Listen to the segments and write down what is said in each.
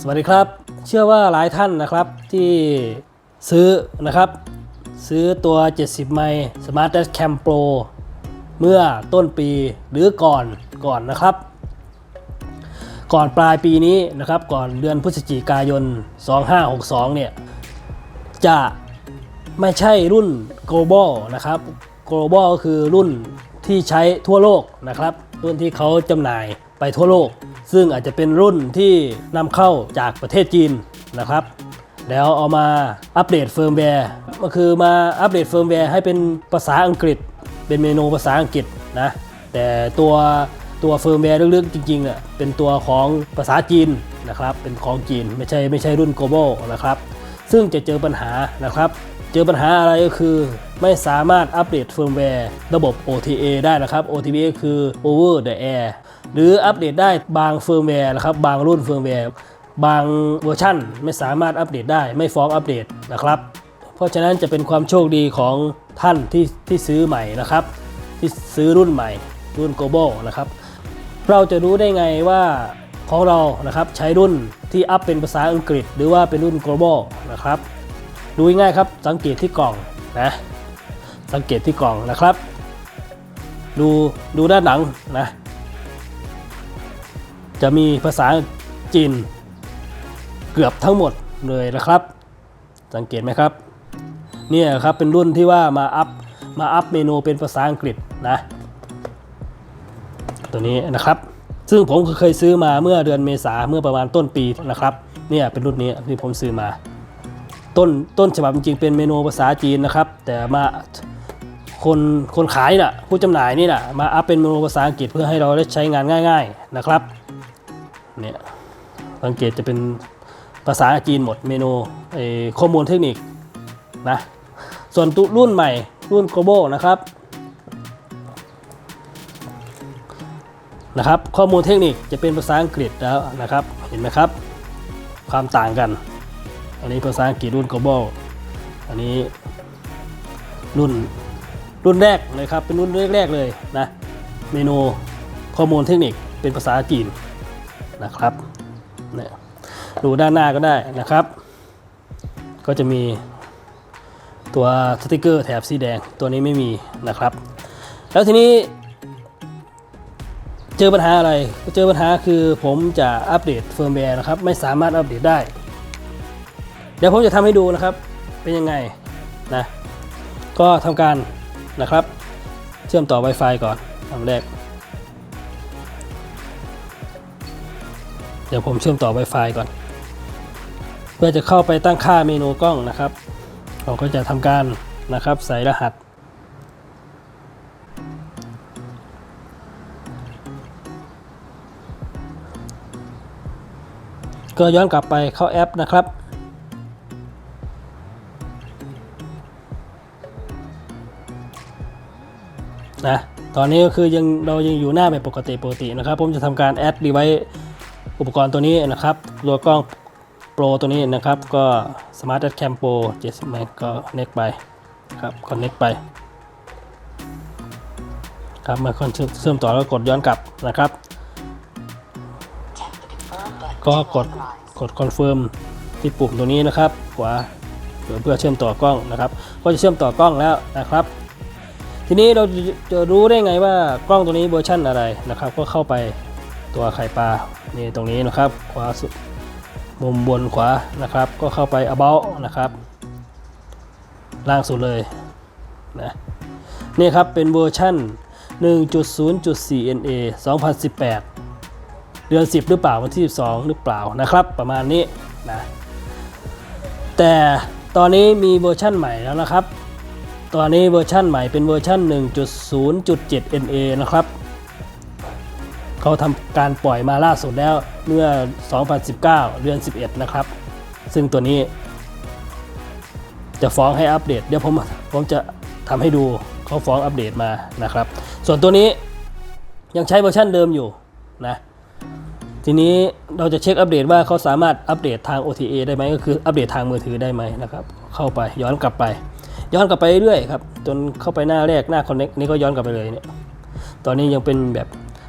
สวัสดีครับ เชื่อว่าหลายท่านนะครับที่ซื้อนะครับ ซื้อตัว 70 ไมล์ Smart Dash Cam Pro เมื่อต้นปีหรือก่อนก่อนนะครับ ก่อนปลายปีนี้นะครับ ก่อนเดือนพฤศจิกายน 2562 เนี่ย จะไม่ใช่รุ่น global นะครับ global ก็คือรุ่นที่ใช้ทั่วโลกนะครับ รุ่นที่เขาจำหน่าย ไปทั่วโลก ซึ่งอาจจะเป็นรุ่นที่นำเข้าจากประเทศจีนนะครับ แล้วเอามาอัปเดตเฟิร์มแวร์ก็คือมาอัปเดตเฟิร์มแวร์ให้เป็นภาษาอังกฤษ เป็นเมนูภาษาอังกฤษนะแต่ตัวตัวเฟิร์มแวร์ลึกๆจริงๆเนี่ยเป็นตัวของภาษาจีนนะครับ เป็นของจีนไม่ใช่ไม่ใช่รุ่น global นะครับ ซึ่งจะเจอปัญหานะครับ เจอปัญหาอะไรก็คือ ไม่สามารถอัปเดตเฟิร์มแวร์ระบบ OTA ได้นะครับ OTA คือ over the air หรืออัปเดตได้บางเฟิร์มแวร์นะครับบางรุ่นเฟิร์มแวร์บางเวอร์ชันไม่สามารถอัปเดตได้ไม่ฟ้องอัปเดตนะครับ เพราะฉะนั้นจะเป็นความโชคดีของท่านที่ที่ซื้อใหม่นะครับ ที่ซื้อรุ่นใหม่ รุ่น global นะครับ เราจะรู้ได้ไงว่าของเรานะครับใช้รุ่นที่อัพเป็นภาษาอังกฤษ หรือว่าเป็นรุ่น global นะครับ ดูง่ายครับสังเกตที่กล่องนะ สังเกตที่กล่องนะครับ ดูดูด้านหลังนะจะมีภาษาจีนเกือบทั้งหมดเลยนะครับ สังเกตไหมครับเนี่ยครับเป็นรุ่นที่ว่ามาอัพมาอัพเมนูเป็นภาษาอังกฤษนะตัวนี้นะครับ ซึ่งผมเคยซื้อมาเมื่อเดือนเมษาเมื่อประมาณต้นปีนะครับเนี่ยเป็นรุ่นนี้ที่ผมซื้อมา ต้นต้นฉบับจริงๆเป็นเมนูภาษาจีนนะครับ แต่มา คนคนขายน่ะผู้จำหน่ายนี่น่ะมาอัพเป็นเมนูภาษาอังกฤษเพื่อให้เราได้ใช้งานง่าย ๆนะครับเนี่ยสังเกตจะเป็นภาษาจีนหมดเมนูไอ้ข้อมูลเทคนิคนะส่วนตุรุ่นใหม่รุ่น global นะครับนะครับ ข้อมูลเทคนิคจะเป็นภาษาอังกฤษแล้วนะครับเห็นไหมครับ ความต่างกัน อันนี้ภาษาอังกฤษรุ่น global อันนี้รุ่น รุ่นแรกเลยครับ เป็นรุ่นแรกๆเลยนะเมนูข้อมูลเทคนิคเป็นภาษาจีนนะครับเนี่ยดูด้านหน้าก็ได้นะครับ ก็จะมีตัวสติกเกอร์แถบสีแดงตัวนี้ไม่มีนะครับ แล้วทีนี้ เจอปัญหาอะไรเจอปัญหาคือผมจะอัปเดตเฟิร์มแวร์นะครับ ไม่สามารถอัปเดตได้ เดี๋ยวผมจะทำให้ดูนะครับเป็นยังไงนะก็ทำการ นะครับ เชื่อมต่อ Wi-Fi ก่อนอันแรก เดี๋ยวผมเชื่อมต่อ Wi-Fi ก่อน เพื่อจะเข้าไปตั้งค่าเมนูกล้องนะครับเราก็จะทำการนะครับใส่รหัส ก็ย้อนกลับไปเข้าแอปนะครับ นะตอนนี้ก็คือยังเรายังอยู่หน้าแบบปกติปกตินะครับ ผมจะทำการแอดดีไว้อุปกรณ์ตัวนี้นะครับตัวกล้องโปรตัวนี้นะครับ ก็ Smart Dash Cam Pro 70ไมก็เน็กไปครับคอนเน็กไปครับเมื่อคอนเชื่อมต่อแล้วกดย้อนกลับนะครับ ก็กดกดคอนเฟิร์มที่ปุ่มตัวนี้นะครับขวาเพื่อเพื่อเชื่อมต่อกล้องนะครับ ก็จะเชื่อมต่อกล้องแล้วนะครับ ทีนี้เราจะรู้ได้ไงว่ากล้องตัวนี้เวอร์ชั่นอะไรนะครับ ก็เข้าไปตัวไข่ปลานี่ตรงนี้นะครับ ขวาสุดมุมบนขวานะครับ ก็เข้าไป about นะครับ ล่างสุดเลยนะนี่ครับเป็นเวอร์ชัน1.0.4 NA 2018 เดือน 10 หรือเปล่าวันที่ 12 หรือเปล่านะครับ ประมาณนี้นะแต่ตอนนี้มีเวอร์ชั่นใหม่แล้วนะครับ ตอนนี้เวอร์ชั่นใหม่เป็นเวอร์ชั่น1.0.7 NA นะครับ เขาทำการปล่อยมาล่าสุดแล้วเมื่อ 2019 เดือน 11 นะครับ ซึ่งตัวนี้ จะฟ้องให้อัปเดต เดี๋ยวผมผมจะทำให้ดูเขาฟ้องอัปเดตมานะครับ ส่วนตัวนี้ยังใช้เวอร์ชันเดิมอยู่นะทีนี้เราจะเช็คอัปเดตว่าเขาสามารถอัปเดตทาง OTA ได้ไหมก็คืออัปเดตทางมือถือได้ไหมนะครับ เข้าไปย้อนกลับไป ย้อนกลับไปเรื่อยครับ จนเข้าไปหน้าแรกหน้า Connect นี่ก็ย้อนกลับไปเลยเนี่ย ตอนนี้ยังเป็นแบบ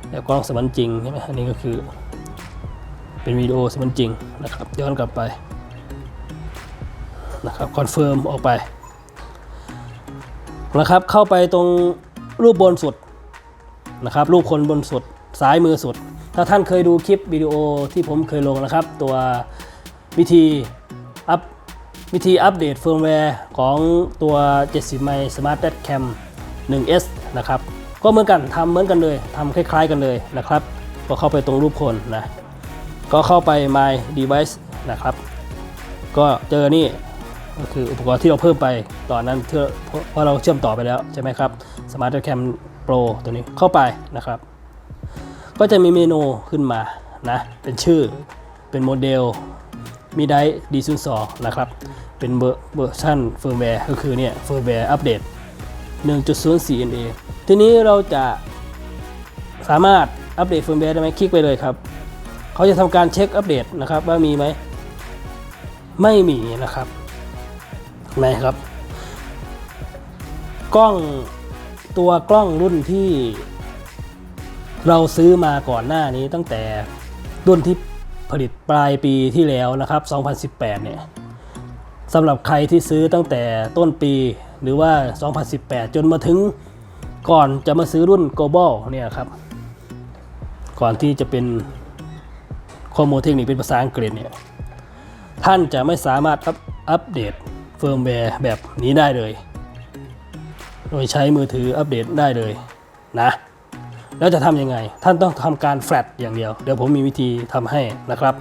แบบกล้องสมันจริงใช่ไหมอันนี้ก็คือ เป็นวิดีโอสมือนจริงนะครับ ย้อนกลับไปนะครับคอนเฟิร์มออกไปนะครับ เข้าไปตรงรูปบนสุดนะครับ รูปคนบนสุดซ้ายมือสุด ถ้าท่านเคยดูคลิปวิดีโอที่ผมเคยลงนะครับ ตัววิธี วิธีอัปเดตเฟิร์มแวร์ของตัว 70ไมล์ Smart Data Cam 1S นะครับ ก็เหมือนกันทำเหมือนกันเลยทำคล้าย ๆ กันเลยนะครับ ก็เข้าไปตรงรูปคนนะ ก็เข้าไป My Device นะครับ ก็เจอนี่ก็คืออุปกรณ์ที่เราเพิ่มไปตอนนั้นเพื่อเพราะเราเชื่อมต่อไปแล้วใช่ไหมครับ Smart Data Cam Pro ตัวนี้เข้าไปนะครับ ก็จะมีเมนูขึ้นมานะ เป็นชื่อ เป็นโมเดล มีไดดีซูซอนะครับ เป็นเวอร์ชันเฟิร์มแวร์ก็คือเนี่ยเฟิร์มแวร์อัปเดต1.04 NA ทีนี้เราจะสามารถอัปเดตเฟิร์มแวร์ได้ไหมคลิกไปเลยครับเขาจะทำการเช็คอัปเดตนะครับว่ามีไหมไม่มีนะครับไหนครับ กล้องตัวกล้องรุ่นที่ เราซื้อมาก่อนหน้านี้ตั้งแต่รุ่นที่ผลิตปลายปีที่แล้วนะครับ 2018 เนี่ย สำหรับใครที่ซื้อตั้งแต่ต้นปีหรือว่า 2018 จนมาถึงก่อนจะมาซื้อรุ่น global เนี่ยครับ ก่อนที่จะเป็นข้อมูลเทคนิคเป็นภาษาอังกฤษเนี่ย ท่านจะไม่สามารถอัปอัปเดตเฟิร์มแวร์แบบนี้ได้เลย โดยใช้มือถืออัปเดตได้เลยนะ แล้วจะทำยังไง ท่านต้องทำการแฟลตอย่างเดียว เดี๋ยวผมมีวิธีทำให้นะครับ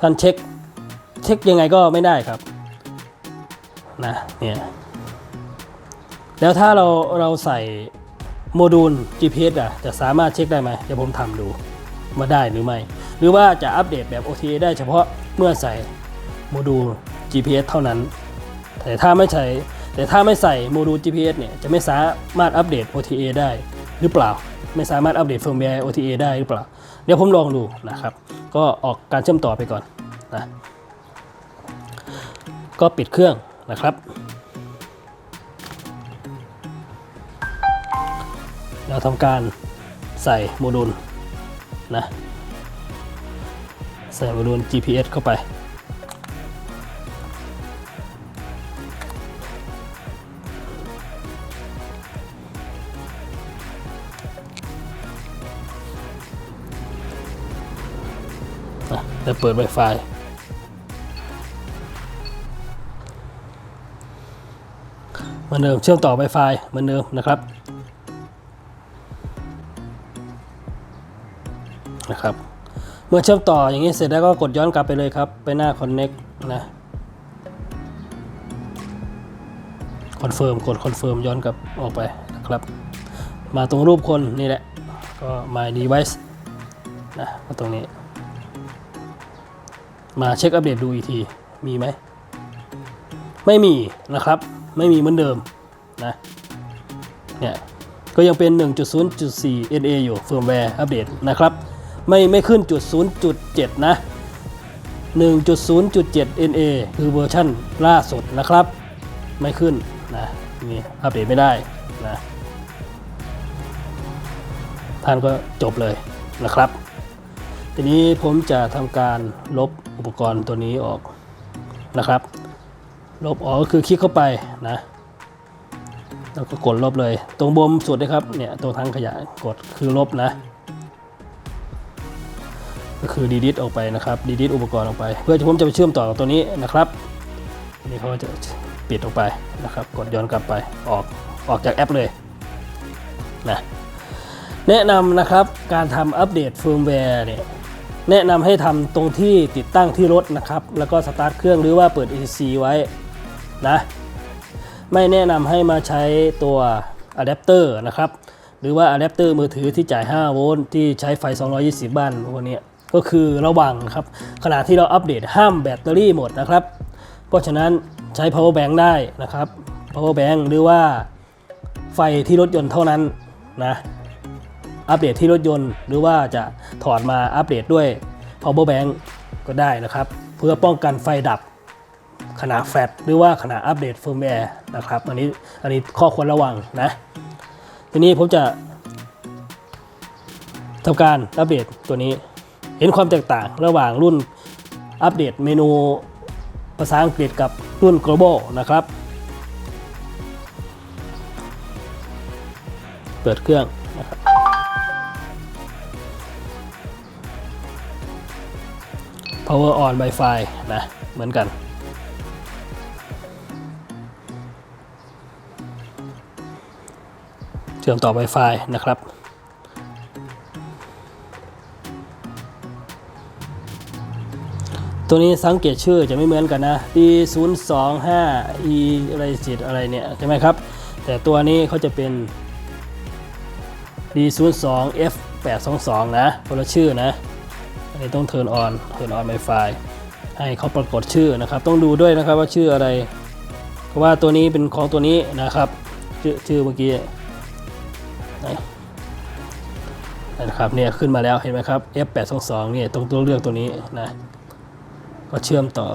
ท่านเช็ค เช็คยังไงก็ไม่ได้ครับนะเนี่ยแล้วถ้าเราเราใส่โมดูล GPS อะจะสามารถเช็คได้ไหมเดี๋ยวผมทำดูว่าได้หรือไม่ หรือว่าจะอัปเดตแบบ OTA ได้เฉพาะเมื่อใส่โมดูล GPS เท่านั้น แต่ถ้าไม่ใส่แต่ถ้าไม่ใส่โมดูล GPS เนี่ยจะไม่สามารถอัปเดต OTA ได้หรือเปล่า ไม่สามารถอัปเดตเฟิร์มแวร์ OTA ได้หรือเปล่า เดี๋ยวผมลองดูนะครับ ก็ออกการเชื่อมต่อไปก่อนนะ ก็ปิดเครื่องนะครับ เราทำการใส่โมดูลนะใส่โมดูล GPS เข้าไปอะแล้วเปิด Wi-Fi มือนเดิมเชื่อมต่อ Wi-Fi เหมือนเดิมนะครับนะครับ เมื่อเชื่อมต่ออย่างนี้เสร็จแล้วก็กดย้อนกลับไปเลยครับ ไปหน้า Connect นะคอนเฟิร์มกดคอนเฟิร์มย้อนกลับออกไปนะครับ มาตรงรูปคนนี่แหละ ก็ my device นะก็ตรงนี้ มาเช็คอัปเดตดูอีกที มีไหม ไม่มีนะครับ ไม่มีเหมือนเดิมนะเนี่ยก็ยังเป็น 1.0.4 NA อยู่เฟิร์มแวร์อัปเดตนะครับไม่ไม่ขึ้นจุด0.7 นะ 1.0.7 NA คือเวอร์ชั่นล่าสุดนะครับ ไม่ขึ้นนะนี่อัปเดตไม่ได้นะท่านก็จบเลยนะครับ ทีนี้ผมจะทำการลบอุปกรณ์ตัวนี้ออกนะครับ ลบออกก็คือคลิกเข้าไปนะ แล้วก็กดลบเลย ตรงบนสุดนะครับ เนี่ย ตรงทางขยายกดคือลบนะ ก็คือดีดิทออกไปนะครับ ดีดิทอุปกรณ์ออกไป เพื่อที่ผมจะไปเชื่อมต่อกับตัวนี้นะครับ นี่เขาจะปิดออกไปนะครับ กดย้อนกลับไป ออก ออกจากแอปเลยนะ แนะนำนะครับ การทำอัปเดตเฟิร์มแวร์เนี่ยแนะนำให้ทำตรงที่ติดตั้งที่รถนะครับ แล้วก็สตาร์ทเครื่องหรือว่าเปิด ECC ไว้ นะไม่แนะนำให้มาใช้ตัวอะแดปเตอร์นะครับ หรือว่าอะแดปเตอร์มือถือที่จ่าย 5 โวลต์ที่ใช้ไฟ 220 บ้านพวกเนี้ก็คือระวังครับขณะที่เราอัปเดตห้ามแบตเตอรี่หมดนะครับ เพราะฉะนั้นใช้ power bank ได้นะครับ power bank หรือว่าไฟที่รถยนต์เท่านั้นนะอัปเดตที่รถยนต์ หรือว่าจะถอดมาอัปเดตด้วย power bank ก็ได้นะครับ เพื่อป้องกันไฟดับ ขณะแฟลชหรือว่าขณะอัปเดตเฟิร์มแวร์นะครับ อันนี้อันนี้ข้อควรระวังนะ ทีนี้ผมจะทำการอัปเดตตัวนี้ เห็นความแตกต่างระหว่างรุ่นอัปเดตเมนูภาษาอังกฤษกับรุ่น global นะครับ เปิดเครื่องนะครับ power on Wi-Fi นะ เหมือนกัน เชื่อมต่อ Wi-Fi นะครับ ตัวนี้สังเกตชื่อจะไม่เหมือนกันนะ D 0 2 5 E อะไรจิตอะไรเนี่ยใช่ไหมครับ แต่ตัวนี้เขาจะเป็น D 0 2 F 8 2 2นะคนละชื่อนะ อันนี้ต้อง turn on turn on Wi-Fi ให้เขาปรากฏชื่อนะครับ ต้องดูด้วยนะครับว่าชื่ออะไร เพราะว่าตัวนี้เป็นของตัวนี้นะครับ ชื่อชื่อเมื่อกี้ นนะครับเนี่ยขึ้นมาแล้วเห็นไหมครับ F 8 2 2 เนี่ยต้องต้องเลือกตัวนี้นะ ก็เชื่อมต่อ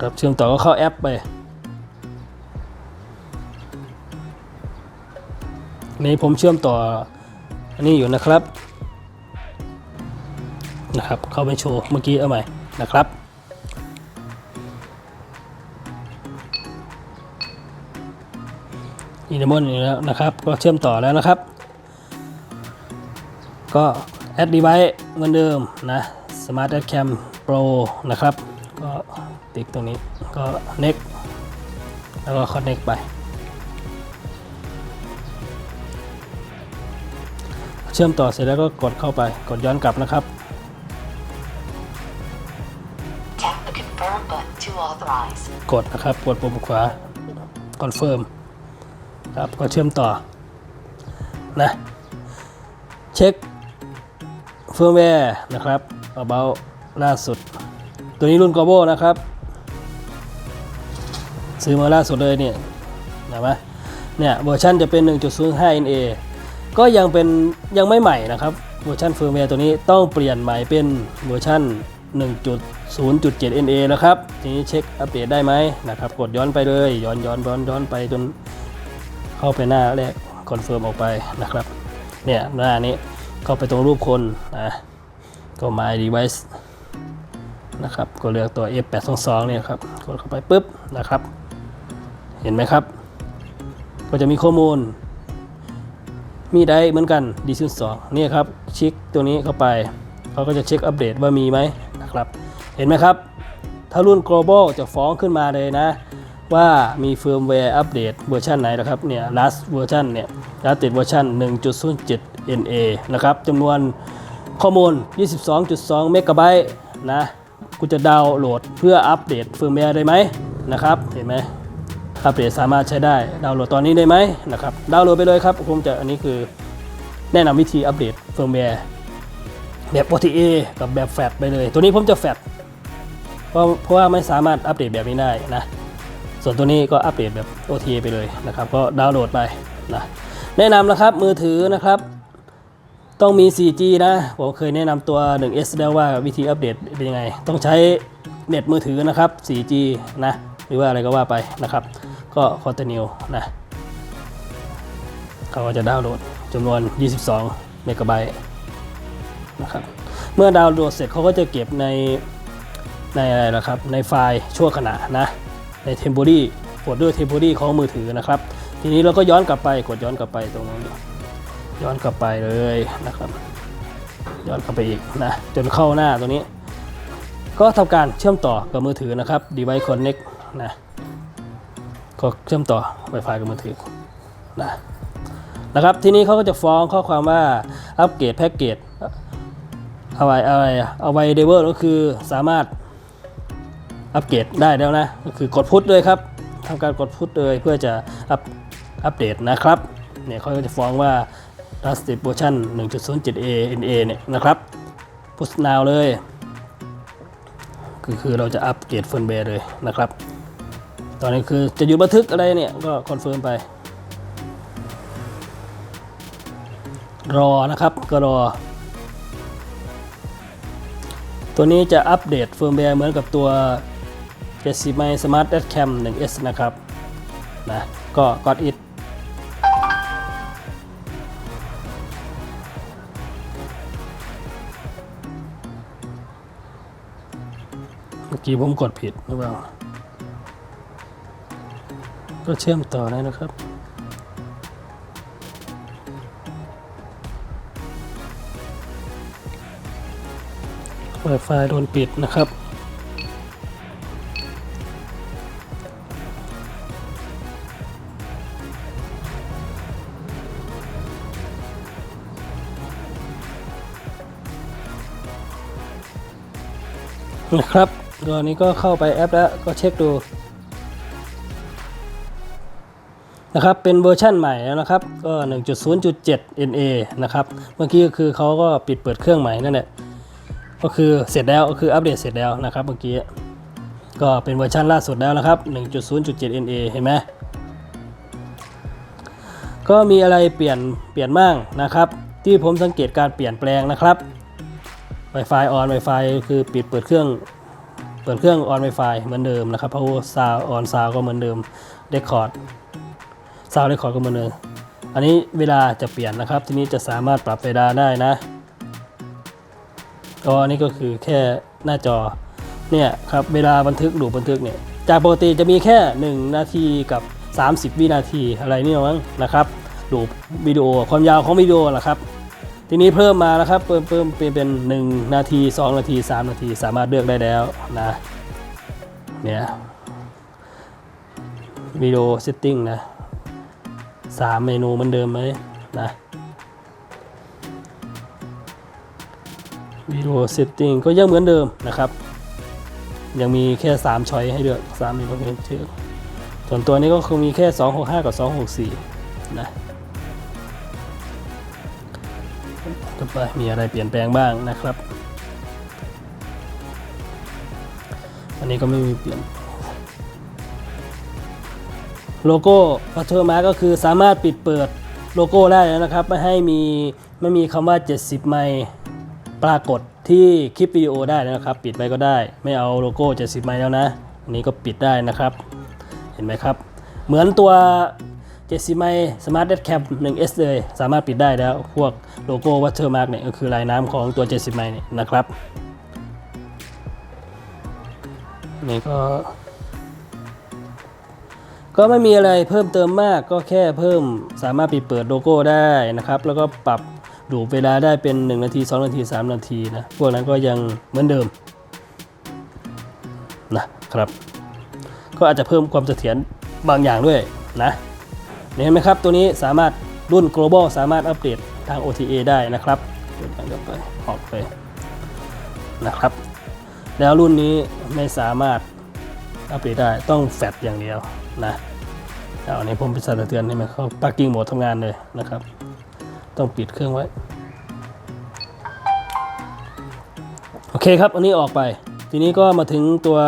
ครับเชื่อมต่อก็เข้าแอปไป นี่ผมเชื่อมต่ออันนี้อยู่นะครับนะครับ เข้าไปโชว์เมื่อกี้เอาใหม่นะครับ อีเดมอนอยู่แล้วนะครับ ก็เชื่อมต่อแล้วนะครับ ก็แอดดีไวเหมือนเดิมนะ Smart Ad Cam Pro นะครับ ก็ติ๊กตรงนี้ก็ next แล้วก็ connect ไป เชื่อมต่อเสร็จแล้วก็กดเข้าไป กดย้อนกลับนะครับ Tap the confirm button to authorize. กดนะครับ กดปุ่มขวา confirm ครับก็เชื่อมต่อนะเช็คเฟิร์มแวร์นะครับ about ล่าสุด ตัวนี้รุ่น g o b o นะครับ ซื้อมาล่าสุดเลยเนี่ยเห็นไหมเนี่ยเวอร์ชันจะเป็น 1.05 NA ก็ยังเป็นยังไม่ใหม่นะครับ เวอร์ชันเฟิร์มแวร์ตัวนี้ต้องเปลี่ยนใหม่เป็นเวอร์ชัน1.0.7 NA นะครับ ทีนี้เช็คอัปเดตได้ไหมนะครับ กดย้อนไปเลย ย้อนย้อนย้อนย้อนไปจน เข้าไปหน้าแรกคอนเฟิร์มออกไปนะครับ เนี่ยหน้านี้เข้าไปตรงรูปคนนะก็ my device นะครับ ก็เลือกตัว F822 เนี่ยครับ กดเข้าไปปุ๊บนะครับ เห็นไหมครับ ก็จะมีข้อมูล มีได้เหมือนกัน d 0 2นี่ครับช็คตัวนี้เข้าไปเขาก็จะเช็คอัปเดตว่ามีไหมนะครับ เห็นไหมครับ ถ้ารุ่น global จะฟ้องขึ้นมาเลยนะ ว่ามีเฟิร์มแวร์อัปเดตเวอร์ชันไหนนะครับเนี่ย last version เนี่ย last เวอร์ชัน1.07 NA นะครับจำนวนข้อมูล 22.2 เมกะไบต์นะกูจะดาวน์โหลดเพื่ออัปเดตเฟิร์มแวร์ได้ไหมนะครับ เห็นไหมอัปเดตสามารถใช้ได้ดาวน์โหลดตอนนี้ได้ไหมนะครับดาวน์โหลดไปเลยครับผมจะอันนี้คือแนะนำวิธีอัปเดตเฟิร์มแวร์แบบ OTA กับแบบแฟลไปเลย ตัวนี้ผมจะแฟลเพราะเพราะว่าไม่สามารถอัปเดตแบบนี้ได้นะ ส่วนตัวนี้ก็อัปเดตแบบ OTA ไปเลยนะครับ ก็ดาวน์โหลดไปนะแนะนำนะครับมือถือนะครับ ต้องมี 4G นะ ผมเคยแนะนำตัว 1S แล้วว่าวิธีอัปเดตเป็นยังไง ต้องใช้เน็ตมือถือนะครับ 4G นะ หรือว่าอะไรก็ว่าไปนะครับ ก็ continue นะเขาก็จะดาวน์โหลดจำนวน 22 เมกะไบต์นะครับ เมื่อดาวน์โหลดเสร็จเขาก็จะเก็บในในอะไรล่ะครับ ในไฟล์ชั่วขณะนะ ใน temporary กดด้วย temporary ของมือถือนะครับ ทีนี้เราก็ย้อนกลับไปกดย้อนกลับไปตรงนั้นย้อนกลับไปเลยนะครับ ย้อนกลับไปอีกนะจนเข้าหน้าตัวนี้ ก็ทำการเชื่อมต่อกับมือถือนะครับ device connect นะก็เชื่อมต่อ Wi-Fi กับมือถือนะนะครับทีนี้เขาก็จะฟ้องข้อความว่าอัปเกรดแพ็กเกจเอาไว้อะไรอะเอาไว้เดเวอร์ก็คือสามารถ อัปเกรดได้แล้วนะ ก็คือกดพุทเลยครับทำการกดพุทเลยเพื่อจะอัปอัปเดตนะครับเนี่ยเขาจะฟ้องว่า Last Version 1.07a NA เนี่ยนะครับพุท now เลยคือคือเราจะอัปเกรดเฟิร์มแวร์เลยนะครับ ตอนนี้คือจะหยุดบันทึกอะไรเนี่ยก็คอนเฟิร์มไป รอนะครับก็รอ ตัวนี้จะอัปเดตเฟิร์มแวร์เหมือนกับตัว เจสซี่ไ p c m y Smart a d Cam มหนึ่งเอสนะครับนะก็กดอิดเมื่อกี้ผมกดผิดหรือเปล่าก็เชื่อมต่อได้นะครับไฟล์โดนปิดนะครับ นะครับตอนนี้ก็เข้าไปแอปแล้วก็เช็คดูนะครับเป็นเวอร์ชั่นใหม่แล้วนะครับก็ 1.0.7 NA นะครับเมื่อกี้ก็คือเขาก็ปิดเปิดเครื่องใหม่นั่นแหละก็คือเสร็จแล้วก็คืออัปเดตเสร็จแล้วนะครับเมื่อกี้ก็เป็นเวอร์ชันล่าสุดแล้วนะครับ 1.0.7 NA เห็นไหมก็มีอะไรเปลี่ยนเปลี่ยนบ้างนะครับ ที่ผมสังเกตการเปลี่ยนแปลงนะครับ Wi-Fi on Wi-Fi คือปิดเปิดเครื่อง เปิดเครื่อง on Wi-Fi เหมือนเดิมนะครับ Power Sound on Sound ก็เหมือนเดิม Record Sound Record ก็เหมือนเดิม อันนี้เวลาจะเปลี่ยนนะครับ ทีนี้จะสามารถปรับเวลาได้นะก็อันนี้ก็คือแค่หน้าจอ เนี่ยครับเวลาบันทึกดูบันทึกเนี่ย จากปกติจะมีแค่ 1 นาทีกับ 30 วินาทีอะไรนี่มั้งนะครับดูวิดีโอความยาวของวิดีโอแหละครับ ทีนี้เพิ่มมาแล้วครับเพิ่มเพิ่มเป็นเป็น 1 นาที 2 นาที 3 นาทีสามารถเลือกได้แล้วนะเนี่ยวิดีโอเซตติ้งนะสามเมนูเหมือนเดิมไหมนะวิดีโอเซตติ้งก็ยังเหมือนเดิมนะครับ ยังมีแค่ 3 ช้อยให้เลือก3เมนูให้เลือกส่วนตัวนี้ก็คงมีแค่ 265 กับ 264 นะ ต่อไปมีอะไรเปลี่ยนแปลงบ้างนะครับ อันนี้ก็ไม่มีเปลี่ยน โลโก้พัทเทอร์มาก็คือสามารถปิดเปิดโลโก้ได้แล้วนะครับ ไม่ให้มีไม่มีคำว่า 70 ไมล์ปรากฏที่คลิปวิดีโอได้นะครับ ปิดไปก็ได้ ไม่เอาโลโก้ 70 ไมล์แล้วนะอันนี้ก็ปิดได้นะครับ เห็นไหมครับ เหมือนตัว 70ไมล์ Smart Dead Cam 1S เลยสามารถปิดได้แล้ว พวกโลโก้ Watermark เนี่ยก็คือลายน้ำของตัว 70ไมล์เนี่ยนะครับนี่ก็ ก็ไม่มีอะไรเพิ่มเติมมากก็แค่เพิ่มสามารถปิดเปิดโลโก้ได้นะครับ แล้วก็ปรับดูเวลาได้เป็น 1 นาที 2 นาที 3 นาทีนะ พวกนั้นก็ยังเหมือนเดิมนะครับ ก็อาจจะเพิ่มความเสถียรบางอย่างด้วยนะ เห็นไหมครับ ตัวนี้สามารถรุ่น global สามารถอัปเดตทาง OTA ได้นะครับเปิดกันไปออกไปนะครับ แล้วรุ่นนี้ไม่สามารถอัปเดตได้ต้องแฟลชอย่างเดียวนะเอาอันนี้ผมไปสั่นสะเทือนให้มันเขา parking mode ทำงานเลยนะครับ ต้องปิดเครื่องไว้ โอเคครับ อันนี้ออกไป ทีนี้ก็มาถึงตัว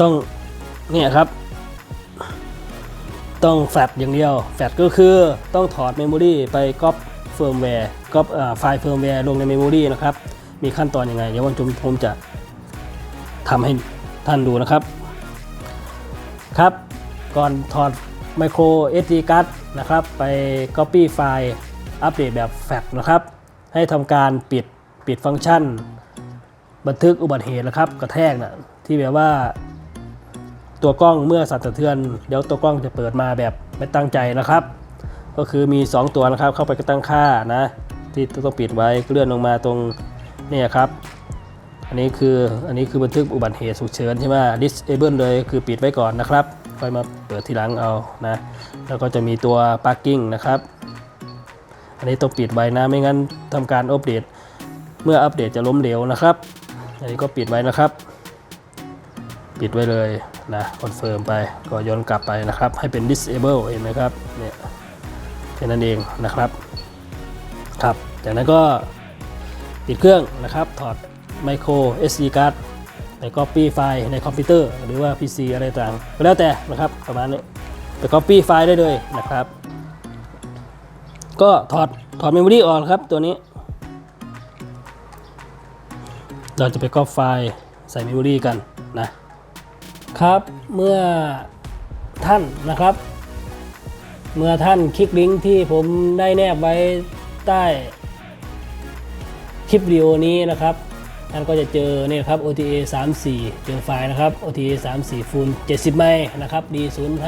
ต้อง เนี่ยครับ ต้องแฟลชอย่างเดียว แฟลชก็คือต้องถอดเมมโมรีไปก๊อปเฟิร์มแวร์ก๊อปไฟล์เฟิร์มแวร์ลงในเมมโมรีนะครับ มีขั้นตอนยังไง เดี๋ยววันจุมผมจะทำให้ท่านดูนะครับ ครับ ก่อนถอดไมโคร SD card นะครับ ไป Copy ไฟล์อัปเดตแบบแฟลชนะครับ ให้ทำการปิดปิดฟังก์ชัน บันทึกอุบัติเหตุนะครับ กระแทกนะที่แบบว่า ตัวกล้องเมื่อสั่นสะเทือนเดี๋ยวตัวกล้องจะเปิดมาแบบไม่ตั้งใจนะครับ ก็คือมี 2 ตัวนะครับ เข้าไปก็ตั้งค่านะ ที่ต้องปิดไว้เลื่อนลงมาตรงนี่ครับ อันนี้คืออันนี้คือบันทึกอุบัติเหตุฉุกเฉินใช่ไหม disable เลยคือปิดไว้ก่อนนะครับค่อยมาเปิดทีหลังเอานะ แล้วก็จะมีตัว parking นะครับ อันนี้ต้องปิดไว้นะไม่งั้นทำการอัปเดต เมื่ออัปเดตจะล้มเหลวนะครับ อันนี้ก็ปิดไว้นะครับ ปิดไว้เลย นะคอนเฟิร์มไปก็ย้อนกลับไปนะครับ ให้เป็น disable เห็นไหมครับเนี่ยแค่นั้นเองนะครับครับจากนั้นก็ปิดเครื่องนะครับถอดไมโคร SD card ไป copy ไฟล์ในคอมพิวเตอร์ หรือว่า PC อะไรต่างก็แล้วแต่นะครับประมาณนี้ไป copy ไฟล์ได้เลยนะครับ ก็ถอดถอดเมมโมรีออกนครับตัวนี้ เราจะไปก๊อปไฟล์ใส่เมมโมรีกันนะ ครับเมื่อท่านนะครับ เมื่อท่านคลิกลิงก์ที่ผมได้แนบไว้ใต้คลิปวิดีโอนี้นะครับท่านก็จะเจอนี่ครับ OTA 34 เจอไฟล์นะครับ OTA 34 full 70 ไมล์นะครับ D05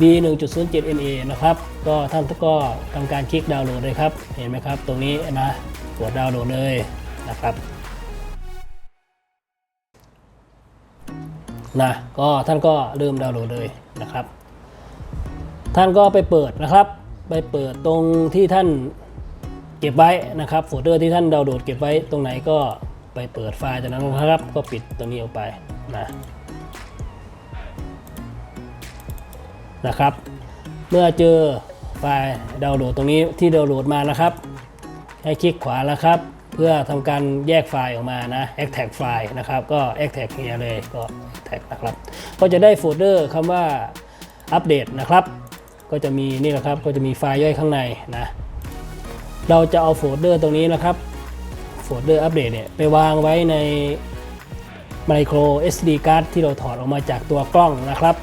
B 1.07 NA นะครับ ก็ท่านก็ทำการคลิกดาวน์โหลดเลยครับ เห็นไหมครับ ตรงนี้นะ กดดาวน์โหลดเลยนะครับ นะก็ท่านก็เริ่มดาวน์โหลดเลยนะครับ ท่านก็ไปเปิดนะครับ ไปเปิดตรงที่ท่านเก็บไว้นะครับโฟลเดอร์ที่ท่านดาวน์โหลดเก็บไว้ตรงไหนก็ไปเปิดไฟล์จากนั้นนะครับ ก็ปิดตัวนี้ออกไปนะนะครับ เมื่อเจอไฟล์ดาวน์โหลดตรงนี้ที่ดาวน์โหลดมานะครับ ให้คลิกขวาแล้วครับ พื่อทำการแยกไฟล์ออกมานะ extract ไฟล์นะครับ ก็ extract เฮียเลยก็ extract นะครับ ก็จะได้โฟลเดอร์คำว่าอัปเดตนะครับ ก็จะมีนี่แหละครับ ก็จะมีไฟล์ย่อยข้างในนะ เราจะเอาโฟลเดอร์ตรงนี้นะครับ โฟลเดอร์อัปเดตเนี่ยไปวางไว้ใน micro SD card ที่เราถอดออกมาจากตัวกล้องนะครับ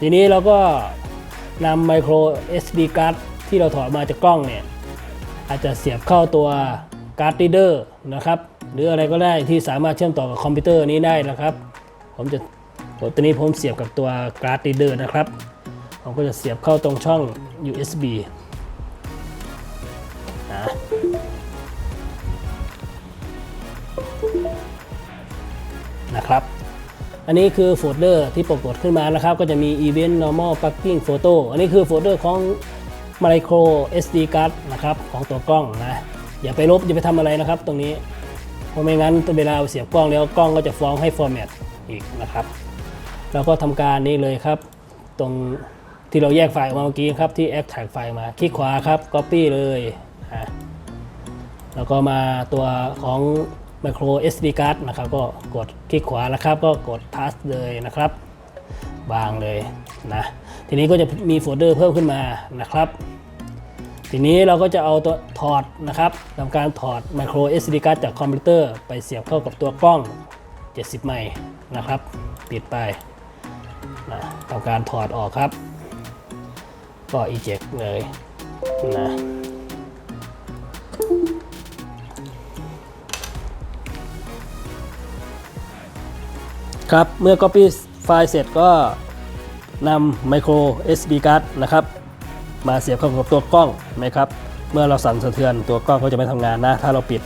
ทีนี้เราก็นำ micro SD card ที่เราถอดมาจากกล้องเนี่ยอาจจะเสียบเข้าตัว การ์ดรีเดอร์นะครับหรืออะไรก็ได้ที่สามารถเชื่อมต่อกับคอมพิวเตอร์นี้ได้นะครับ ผมจะตัวนี้ผมเสียบกับตัวการ์ดรีเดอร์นะครับผมก็จะเสียบเข้าตรงช่อง USB นะนะครับ อันนี้คือโฟลเดอร์ที่ปรากฏขึ้นมานะครับ ก็จะมี Event Normal Packing Photo อันนี้คือโฟลเดอร์ของ Micro SD card นะครับ ของตัวกล้องนะ อย่าไปลบอย่าไปทำอะไรนะครับ ตรงนี้เพราะไม่งั้นเวลาเสียบกล้องแล้วกล้องก็จะฟ้องให้ฟอร์แมตอีกนะครับเราก็ทำการนี้เลยครับ ตรงที่เราแยกไฟล์ออกมาเมื่อกี้ครับที่ extract ไฟล์มาคลิกขวาครับ copy เลยอะแล้วก็มาตัวของ micro SD card นะครับก็กดคลิกขวาแล้วครับ ก็กด pass เลยนะครับวางเลยนะทีนี้ก็จะมีโฟลเดอร์เพิ่มขึ้นมานะครับ ทีนี้เราก็จะเอาตัวถอดนะครับทำการถอด micro SD card จากคอมพิวเตอร์ไปเสียบเข้ากับตัวกล้อง 70 ไมล์นะครับ ปิดไปนะทำการถอดออกครับ ก็ eject เลยนะครับ เมื่อ copy ไฟล์เสร็จก็นำ micro SD card นะครับ มาเสียบเข้ากับตัวกล้องนะครับ เมื่อเราสั่นสะเทือนตัวกล้องก็จะไม่ทำงานนะ ถ้าเราปิด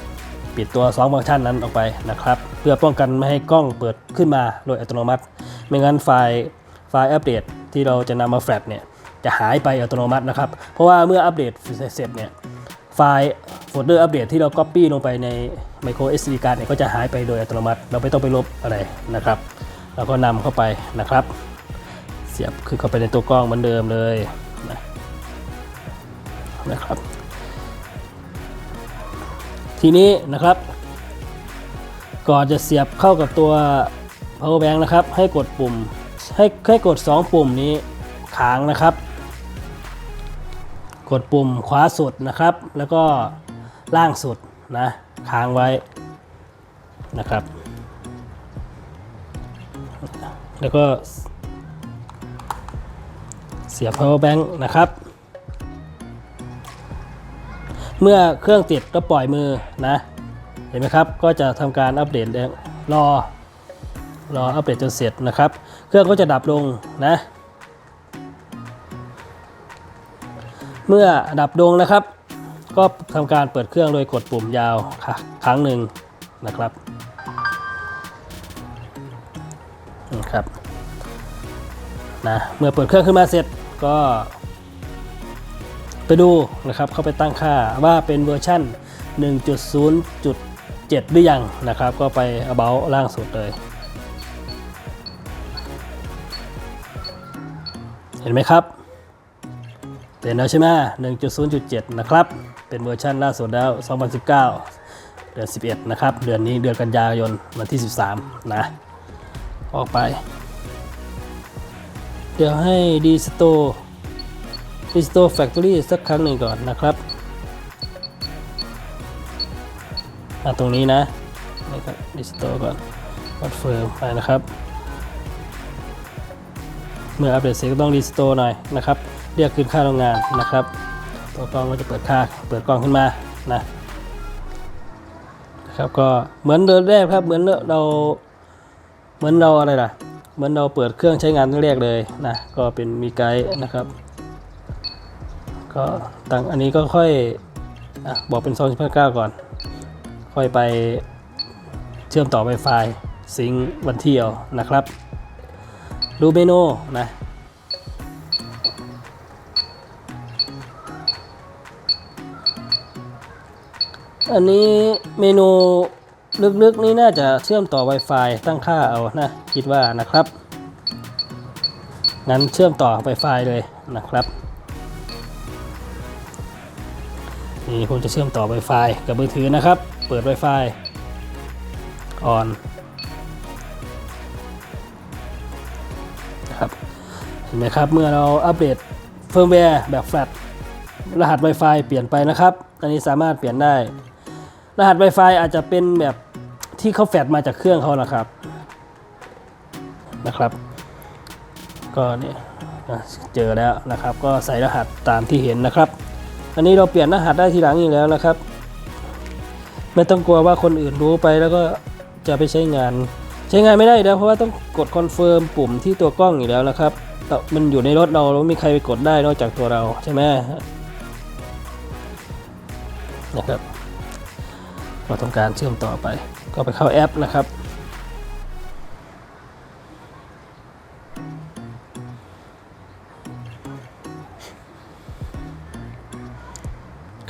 ปิดตัว2ฟังก์ชันนั้นออกไปนะครับ เพื่อป้องกันไม่ให้กล้องเปิดขึ้นมาโดยอัตโนมัติ ไม่งั้นไฟล์ไฟล์อัปเดตที่เราจะนำมาแฟลชเนี่ยจะหายไปอัตโนมัตินะครับ เพราะว่าเมื่ออัปเดตเสร็จเนี่ยไฟล์โฟลเดอร์อัปเดตที่เรา Copy ลงไปใน micro SD card เนี่ยก็จะหายไปโดยอัตโนมัติ เราไม่ต้องไปลบอะไรนะครับ เราก็นำเข้าไปนะครับ เสียบคือเข้าไปในตัวกล้องเหมือนเดิมเลย นะครับ ทีนี้นะครับ ก่อนจะเสียบเข้ากับตัว power bank นะครับ ให้กดปุ่มให้ให้กด 2 ปุ่มนี้ค้างนะครับ กดปุ่มขวาสุดนะครับ แล้วก็ล่างสุดนะค้างไว้นะครับ แล้วก็เสียบ power bank นะครับ เมื่อเครื่องติดก็ปล่อยมือนะเห็นไหมครับ ก็จะทำการอัปเดตรอรออัปเดตจนเสร็จนะครับ เครื่องก็จะดับลงนะ เมื่อดับลงนะครับ ก็ทำการเปิดเครื่องโดยกดปุ่มยาวค่ะครั้งหนึ่งนะครับนะครับนะเมื่อเปิดเครื่องขึ้นมาเสร็จก็ ไปดูนะครับเข้าไปตั้งค่าว่าเป็นเวอร์ชั่น 1.0.7 หรือยังนะครับ ก็ไป about ล่างสุดเลย เห็นไหมครับเป็นแล้วใช่ไหม1.0.7 นะครับ เป็นเวอร์ชันล่าสุดแล้ว 2019 เดือน 11 นะครับ เดือนนี้เดือนกันยายนวันที่ 13 นะ ออกไป เดี๋ยวให้ดีสโต Restore Factory สักครั้งหนึ่งก่อนนะครับตรงนี้นะนะครับ Restore ก่อนกดเฟิร์มไปนะครับ เมื่ออัปเดตเสร็จก็ต้อง Restore หน่อยนะครับ เรียกคืนค่าโรงงานนะครับ ตัวกล้องก็จะเปิดค่าเปิดกล้องขึ้นมานะนะครับก็เหมือนเดิมแรกครับเหมือนเราเหมือนเราอะไรล่ะเหมือนเราเปิดเครื่องใช้งานตั้งแรกเลยนะก็เป็นมีไกด์นะครับ ก็ตังอันนี้ก็ค่อยอบอกเป็น2019ก่อน ค่อยไปเชื่อมต่อ Wi-Fi ซิงวันเที่เอานะครับ ดูเมนูนะอันนี้เมนูลึกๆนี่น่าจะเชื่อมต่อ Wi-Fi ตั้งค่าเอานะ คิดว่านะครับ งั้นเชื่อมต่อ Wi-Fi เลยนะครับ นี่ผมจะเชื่อมต่อ Wi-Fi กับมือถือนะครับ เปิด Wi-Fi ออนนะครับเห็นไหมครับ เมื่อเราอัปเดตเฟิร์มแวร์แบบแฟลตรหัส Wi-Fi เปลี่ยนไปนะครับ อันนี้สามารถเปลี่ยนได้ รหัส Wi-Fi อาจจะเป็นแบบที่เขาแฟดมาจากเครื่องเขานะครับนะครับ ก็นี่เจอแล้วนะครับ ก็ใส่รหัสตามที่เห็นนะครับ อันนี้เราเปลี่ยนรหัสได้ทีหลังอีกแล้วนะครับ ไม่ต้องกลัวว่าคนอื่นรู้ไปแล้วก็จะไปใช้งาน ใช้งานไม่ได้แล้วเพราะว่าต้องกดคอนเฟิร์มปุ่มที่ตัวกล้องอยู่แล้วนะครับแต่มันอยู่ในรถเราเราไม่มีใครไปกดได้นอกจากตัวเราใช่ไหมนะครับเราต้องการเชื่อมต่อไป ก็ไปเข้าแอปนะครับ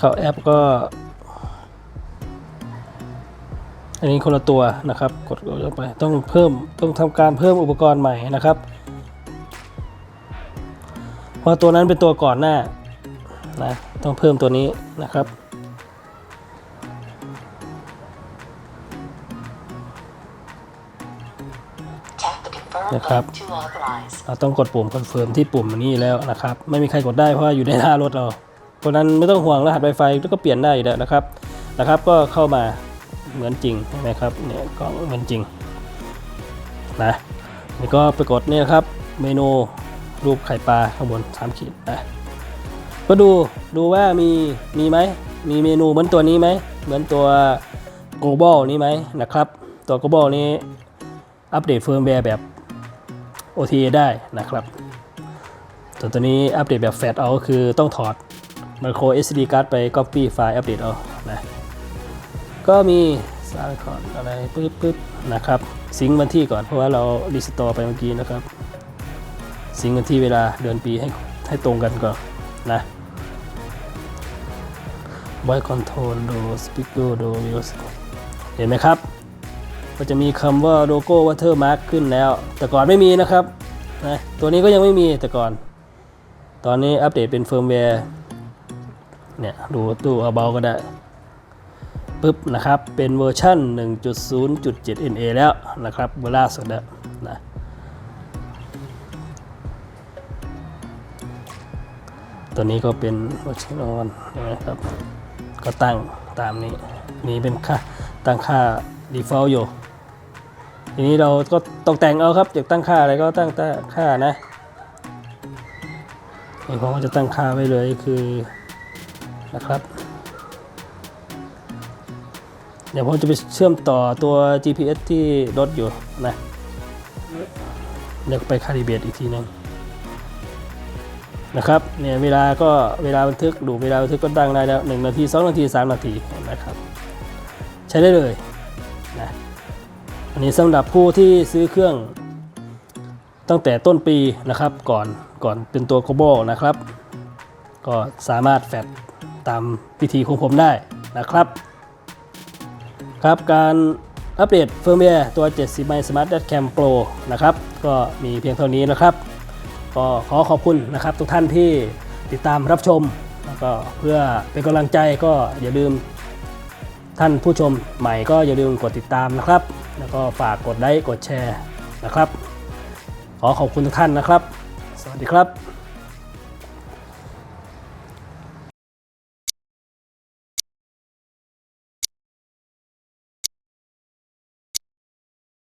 เข้าแอปก็ อันนี้คนละตัวนะครับ กดลงไปต้องเพิ่มต้องทำการเพิ่มอุปกรณ์ใหม่นะครับเพราะตัวนั้นเป็นตัวก่อนหน้านะต้องเพิ่มตัวนี้นะครับ Tap the confirm นะครับ. button to authorize. เราต้องกดปุ่มคอนเฟิร์มที่ปุ่มนี้แล้วนะครับ ไม่มีใครกดได้เพราะว่าอยู่ในหน้ารถเรา เพราะนั้นไม่ต้องห่วงรหัส Wi-Fi ก็เปลี่ยนได้อยู่แล้วนะครับนะครับ ก็เข้ามาเหมือนจริงใช่ไหมครับเนี่ยกล่องเหมือนจริงนะนี่ก็ไปกดเนี่ยครับเมนูรูปไข่ปลาข้างบนสามขีดนะก็ดูดูว่ามีมีไหมมีเมนูเหมือนตัวนี้ไหมเหมือนตัว global นี้ไหมนะครับ ตัว global นี้อัปเดตเฟิร์มแวร์แบบ OTA ได้นะครับส่วนตัวนี้อัปเดตแบบแฟลชเอาก็คือต้องถอด micro SD card ไป copy ไฟล์อัปเดตเอานะก็มีสร้างคอนอะไรปึ๊บปึ๊บนะครับสิงค์วันที่ก่อนเพราะว่าเรารีสตอร์ไปเมื่อกี้นะครับสิงค์วันที่เวลาเดือนปีให้ให้ตรงกันก่อนนะ Voice Control ดู Speaker ดู Music เห็นไหมครับ ก็จะมีคำว่าโลโก้ Watermark ขึ้นแล้ว แต่ก่อนไม่มีนะครับนะตัวนี้ก็ยังไม่มีแต่ก่อน ตอนนี้อัปเดตเป็นเฟิร์มแวร์ เนี่ยดูตู้เอาเบาก็ได้ปึ๊บนะครับ เป็นเวอร์ชัน1.0.7 NA แล้วนะครับเวลาสุดแล้วนะตัวนี้ก็เป็นเวอร์ชันออนนะครับ ก็ตั้งตามนี้นี่เป็นค่าตั้งค่า default อยู่ ทีนี้เราก็ตกแต่งเอาครับอยากตั้งค่าอะไรก็ตั้งแต่ค่านะผมก็จะตั้งค่าไว้เลยคือ นะครับ เดี๋ยวผมจะไปเชื่อมต่อตัว GPS ที่รถอยู่นะเดี๋ยวไปคาลิเบตอีกทีหนึงนะครับเนี่ยเวลาก็เวลาบันทึกดูเวลาบันทึกก็ตั้งได้แล้ว1นาที2นาที3นาทีนะครับ ใช้ได้เลยนะอันนี้สำหรับผู้ที่ซื้อเครื่องตั้งแต่ต้นปีนะครับก่อนก่อนเป็นตัว g o b a l นะครับ ก็สามารถแฟด ตามพิธีของผมได้นะครับ ครับการอัปเดตเฟิร์มแวร์ตัว 70 My Smart Dash Cam Pro นะครับ ก็มีเพียงเท่านี้นะครับ ก็ขอขอบคุณนะครับ ทุกท่านที่ติดตามรับชม แล้วก็เพื่อเป็นกำลังใจก็อย่าลืมท่านผู้ชมใหม่ก็อย่าลืมกดติดตามนะครับ แล้วก็ฝากกดไลค์กดแชร์นะครับ ขอขอบคุณทุกท่านนะครับ สวัสดีครับ